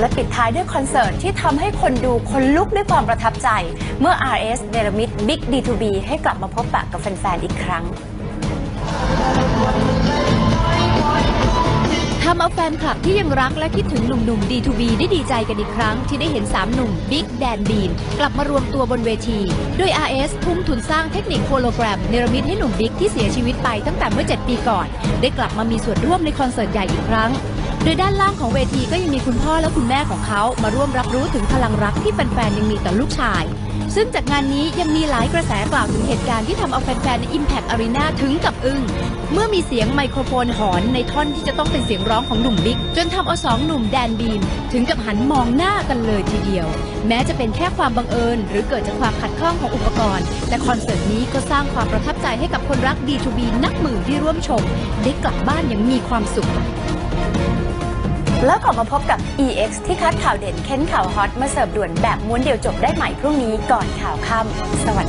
และปิดท้ายด้วยคอนเสิร์ตที่ทำให้คนดูคนลุกด้วยความประทับใจ เมื่อ RS เนรมิต Big D2B ให้กลับมาพบปะกับแฟนๆอีกครั้งทำเอาแฟนคลับที่ยังรักและคิดถึงหนุ่มๆ D2B ได้ดีใจกันอีกครั้งที่ได้เห็น 3 หนุ่มบิ๊กแดนบีนกลับมารวมตัวบนเวที โดย RS ทุ่มทุนสร้างเทคนิคโฮโลแกรม เนรมิตให้หนุ่มบิ๊กที่เสียชีวิตไปตั้งแต่เมื่อ 7 ปีก่อน ได้กลับมามีส่วนร่วมในคอนเสิร์ตใหญ่อีกครั้ง โดยด้านล่างของเวทีก็ยังมีคุณพ่อและคุณแม่ของเขามาร่วมรับรู้ถึงพลังรักที่แฟนๆยังมีต่อลูกชาย ซึ่งจากงานนี้ยังมีหลายกระแสกล่าวถึงเหตุการณ์ที่ทำเอาแฟนๆใน Impact Arena ถึงกับอึ้งเมื่อมีเสียงไมโครโฟนหอนในท่อนที่จะต้องเป็นเสียงร้องของหนุ่มบิ๊ก จนทำเอาสองหนุ่มแดนบีม ถึงกับหันมองหน้ากันเลยทีเดียว แม้จะเป็นแค่ความบังเอิญ หรือเกิดจากความขัดข้องของอุปกรณ์ แต่คอนเสิร์ตนี้ก็สร้างความประทับใจให้กับคนรัก D2B นักหมื่นที่ร่วมชม ได้กลับบ้านอย่างมีความสุข แล้วกลับมาพบกับ EX ที่คัดข่าวเด่นเค้นข่าวฮอตมาเสิร์ฟด่วนแบบม้วนเดียวจบได้ใหม่พรุ่งนี้ก่อนข่าวค่ำสวัสดี